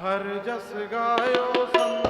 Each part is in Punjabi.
ਹਰ ਜਸ ਗਾਇਓ ਸੰਤ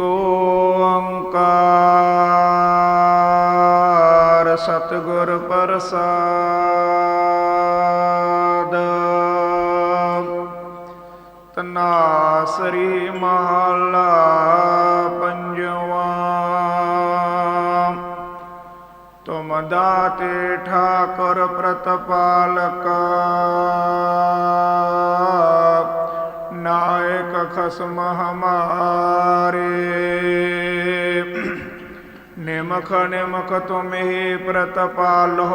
ਜੀ ਓੰਕਾਰ ਸਤਿਗੁਰ ਪ੍ਰਸਾਦ। ਤਨਾਸਰੀ ਮਹਲਾ ਪੰਜਵਾ। ਤੁਮ ਦਾਤੇ ਠਾਕੁਰ ਪ੍ਰਤਪਾਲਕ। ਨਾਇਕ ਖਸਮ ਹਮਾਰੇ। ਨਿਮਖ ਨਿਮਖ ਤੁਮਹੀ ਪ੍ਰਤਪਾਲੋ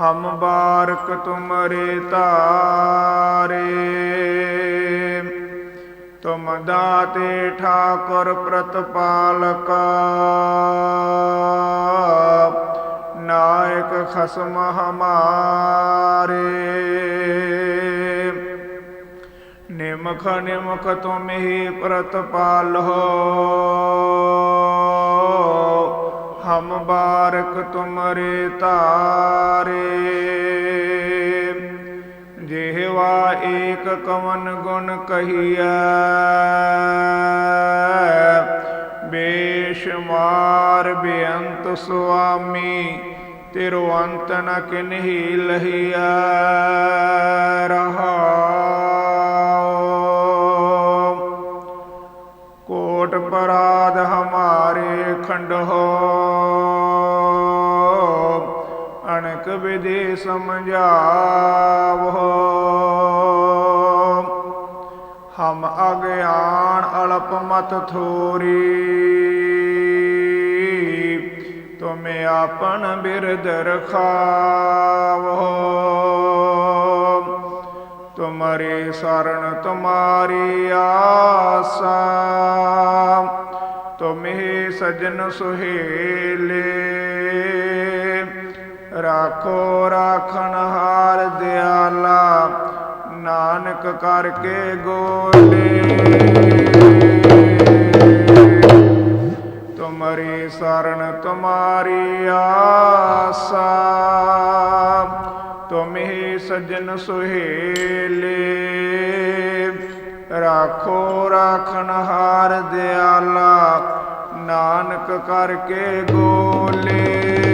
ਹਮ ਬਾਰਕ ਤੁਮਰੇ ਤਾਰੇ। ਤੁਮ ਦਾਤੇ ਠਾਕੁਰ ਪ੍ਰਤਪਾਲਕ। ਨਾਇਕ ਖਸਮ ਹਮਾਰੇ। ਨਿਮਖ ਨਿਮਖ ਤੁਮਹੀ ਪ੍ਰਤਪਾਲੋ ਹਮ ਬਾਰਕ ਤੁਮਰੇ ਤਾਰੇ। ਜਿਹਵਾ ਏਕ ਕਵਨ ਗੁਣ ਕਹੀਐ। ਬੇਸ਼ੁਮਾਰ ਬੇਅੰਤ ਸੁਆਮੀ ਤੇਰੋ ਅੰਤ ਨ ਕਿਨਹੀ ਲਹੀਐ। ਰਹਾਉ ਹੋ ਅਣਕ ਵਿਧੀ ਸਮਝਾਵੋ ਹਮ। ਅਗਿਆਨ ਅਲਪ ਮਤ ਥੋਰੀ, ਤੁਮੇ ਆਪਨ ਬਿਰਦ ਰਖਾਵੋ ਤੁਮਰੇ ਸਰਣ ਤੁਮਾਰੀ ਆਸਾ ਤੁਮ ਹੀ ਸਜਨ ਸੁਹੇਲੇ, ਰਾਖੋ ਰਾਖਣ ਹਾਰ ਦਿਆਲਾ, ਨਾਨਕ ਕਰਕੇ ਗੋਲੇ। ਤੁਮਰੀ ਸਰਣ ਤੁਮਾਰੀ ਆਸਾ ਤੁਮਹੀ ਸਜਨ ਸੁਹੇਲੇ, ਰਾਖੋ ਰਾਖਣ ਹਾਰ ਦਿਆਲਾ ਨਾਨਕ ਕਰਕੇ ਗੋਲੇ।